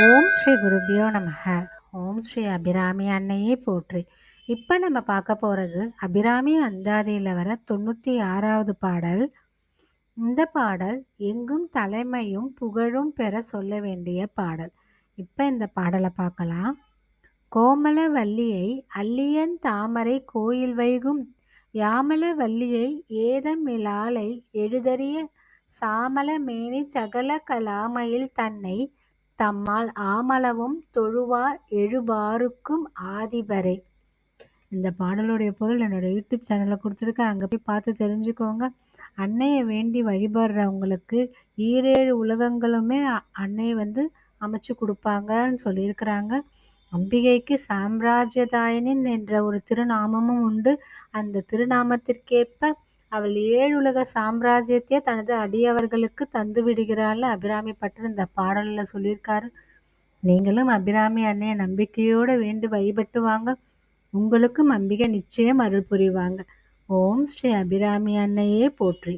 ஓம் ஸ்ரீ குருபியோ நமக. ஓம் ஸ்ரீ அபிராமி அன்னையே போற்றி. இப்போ நம்ம பார்க்க போகிறது அபிராமி அந்தாதியில் வர தொண்ணூற்றி ஆறாவது பாடல். இந்த பாடல் எங்கும் தலைமையும் புகழும் பெற சொல்ல வேண்டிய பாடல். இப்போ இந்த பாடலை பார்க்கலாம். கோமல வள்ளியை அல்லியன் தாமரை கோயில் வைகும். யாமல வள்ளியை ஏதமிலாலை எழுதறிய சாமல மேனி சகல கலாமையில் தன்னை தம்மால் ஆமளவும் தொழுவார் எழுபாருக்கும் ஆதிபரே இந்த பாடலுடைய பொருள் என்னோட யூடியூப் சேனலில் கொடுத்துருக்கேன். அங்கே போய் பார்த்து தெரிஞ்சுக்கோங்க. அன்னையை வேண்டி வழிபடுறவங்களுக்கு ஈரேழு உலகங்களுமே அன்னையை வந்து அமைச்சு கொடுப்பாங்கன்னு சொல்லியிருக்கிறாங்க. அம்பிகைக்கு சாம்ராஜ்யதாயனின் என்ற ஒரு திருநாமமும் உண்டு. அந்த திருநாமத்திற்கேற்ப அவள் ஏழுலக சாம்ராஜ்யத்தை தனது அடியவர்களுக்கு தந்து விடுகிறாள் அபிராமி பற்றி இந்த பாடலில் சொல்லியிருக்காரு. நீங்களும் அபிராமி அன்னைய நம்பிக்கையோடு வேண்டு வழிபட்டு வாங்க. உங்களுக்கும் அம்பிகை நிச்சயம் அருள் புரிவாங்க. ஓம் ஸ்ரீ அபிராமி அன்னையே போற்றி.